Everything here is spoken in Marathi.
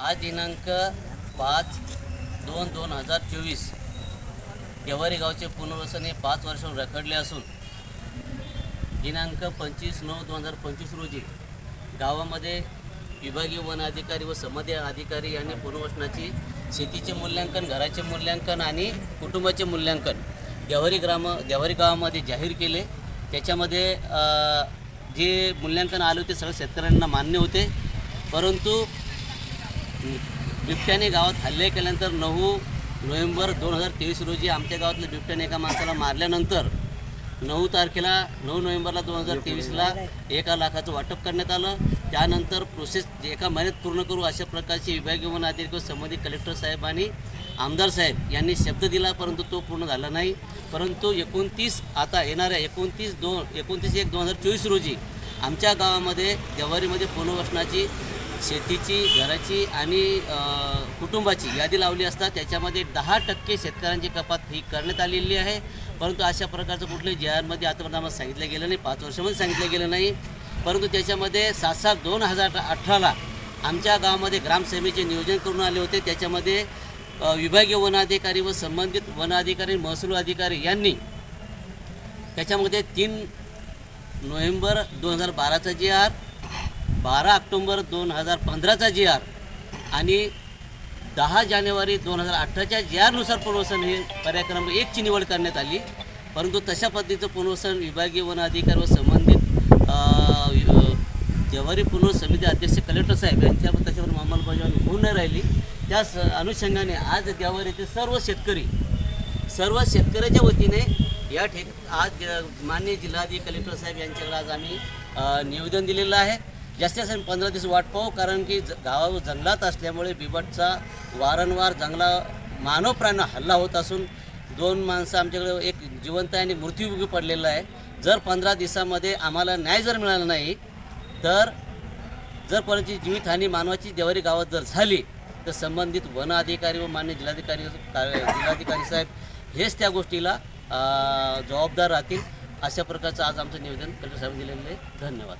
आज दिनांक पाच दोन दोन हजार चोवीस. देवारी गावचे पुनर्वसन हे पाच वर्ष रखडले असून दिनांक पंचवीस नऊ दोन हजार पंचवीस रोजी गावामध्ये विभागीय वन अधिकारी व समधी अधिकारी यांनी पुनर्वसनाची शेतीचे मूल्यांकन घराचे मूल्यांकन आणि कुटुंबाचे मूल्यांकन देवारी ग्राम देवारी गावामध्ये जाहीर केले. त्याच्यामध्ये जे मूल्यांकन आले होते सगळ्या शेतकऱ्यांना मान्य होते. परंतु बिबट्याने गावात हल्ले केल्यानंतर नऊ नोव्हेंबर दोन हजार तेवीस रोजी आमच्या गावातल्या बिबट्याने एका माणसाला मारल्यानंतर नऊ तारखेला नऊ नोव्हेंबरला दोन हजार तेवीसला एका लाखाचं वाटप करण्यात आलं. त्यानंतर प्रोसेस जे एका महिन्यात पूर्ण करू अशा प्रकारचे विभागीय वन अधिकारी संबंधित कलेक्टर साहेब आणि आमदार साहेब यांनी शब्द दिला परंतु तो पूर्ण झाला नाही. परंतु एकोणतीस आता येणाऱ्या एकोणतीस दोन एकोणतीस एक दोन हजार चोवीस रोजी आमच्या गावामध्ये देवारीमध्ये पुनर्वसनाची शेतीची घराची आणि कुटुंबाची यादी लावली असता त्याच्यामध्ये दहा टक्के शेतकऱ्यांची कपात ही करण्यात आलेली आहे. परंतु अशा प्रकारचं कुठल्याही जे आतापर्यंत आम्हाला सांगितलं गेलं नाही पाच वर्षामध्ये सांगितलं गेलं नाही. परंतु त्याच्यामध्ये सात सात दोन हजार अठराला आमच्या गावामध्ये ग्रामसभेचे नियोजन करून आले होते. त्याच्यामध्ये विभागीय वनाधिकारी व संबंधित वनाधिकारी महसूल अधिकारी यांनी त्याच्यामध्ये तीन नोव्हेंबर दोन हजार बाराचा जे आर बारा ऑक्टोंबर दोन हजार पंधराचा जी आर आणि दहा जानेवारी दोन हजार अठराच्या जी आरनुसार पुनर्वसन हे कार्यक्रम एकची निवड करण्यात आली. परंतु तशा पद्धतीचं पुनर्वसन विभागीय वन अधिकार व संबंधित अ, देवारी पुनर्वसन समिती अध्यक्ष कलेक्टर साहेब यांच्या त्याच्यावर अंमलबजावणी होऊन नाही राहिली. त्या स अनुषंगाने आज देवारीचे सर्व शेतकरी सर्व शेतकऱ्याच्या वतीने या ठिक आज अ, माननीय जिल्हाधिकारी कलेक्टर साहेब यांच्याकडे आज आम्ही निवेदन दिलेलं आहे. जास्तीत जास्त पंधरा दिवस वाट पाहू कारण की ज- गावा जंगलात असल्यामुळे बिबटचा वारंवार जंगला मानव प्राण हल्ला होत असून दोन माणसं आमच्याकडे एक जिवंत आहे आणि मृत्यूयोगी पडलेला आहे. जर पंधरा दिवसामध्ये आम्हाला न्याय जर मिळाला नाही तर जर कोणाची जीवितहानी मानवाची देवारी गावात जर झाली तर संबंधित वन अधिकारी व मान्य जिल्हाधिकारी जिल्हाधिकारी साहेब हेच त्या गोष्टीला जबाबदार राहतील. अशा प्रकारचं आज आमचं निवेदन कलेक्टर साहेब दिलेलं आहे. धन्यवाद.